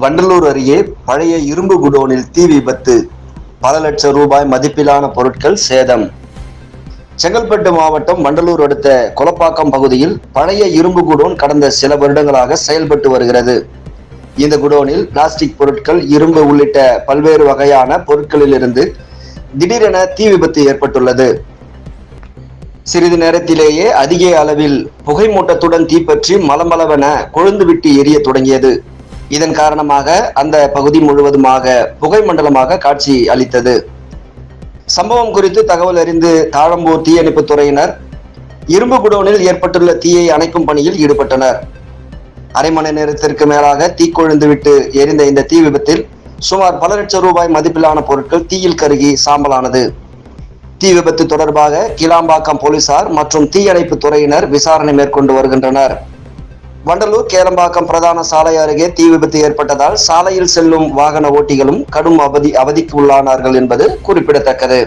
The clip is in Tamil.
வண்டலூர் அருகே பழைய இரும்பு குடோனில் தீ விபத்து. பல லட்சம் ரூபாய் மதிப்பிலான பொருட்கள் சேதம். செங்கல்பட்டு மாவட்டம் வண்டலூர் அடுத்த கொலப்பாக்கம் பகுதியில் பழைய இரும்பு குடோன் கடந்த சில வருடங்களாக செயல்பட்டு வருகிறது. இந்த குடோனில் பிளாஸ்டிக் பொருட்கள் இரும்பு உள்ளிட்ட பல்வேறு வகையான பொருட்களிலிருந்து திடீரென தீ விபத்து ஏற்பட்டுள்ளது. சிறிது நேரத்திலேயே அதிக அளவில் புகை மூட்டத்துடன் தீப்பற்றி மலமளவென கொழுந்துவிட்டு எரிய தொடங்கியது. இதன் காரணமாக அந்த பகுதி முழுவதுமாக புகை மண்டலமாக காட்சி அளித்தது. சம்பவம் குறித்து தகவல் அறிந்து தாழம்பூர் தீயணைப்பு துறையினர் இரும்பு குடோனில் ஏற்பட்டுள்ள தீயை அணைக்கும் பணியில் ஈடுபட்டனர். அரை மணி நேரத்திற்கு மேலாக தீக்கொழுந்துவிட்டு எரிந்த இந்த தீ விபத்தில் சுமார் பல லட்சம் ரூபாய் மதிப்பிலான பொருட்கள் தீயில் கருகி சாம்பலானது. தீ விபத்து தொடர்பாக கிளாம்பாக்கம் போலீசார் மற்றும் தீயணைப்பு துறையினர் விசாரணை மேற்கொண்டு வருகின்றனர். வண்டலூர் கேளம்பாக்கம் பிரதான சாலை அருகே தீ விபத்து ஏற்பட்டதால் சாலையில் செல்லும் வாகன ஓட்டிகளும் கடும் அவதி அவதிக்கு உள்ளானார்கள் என்பது குறிப்பிடத்தக்கது.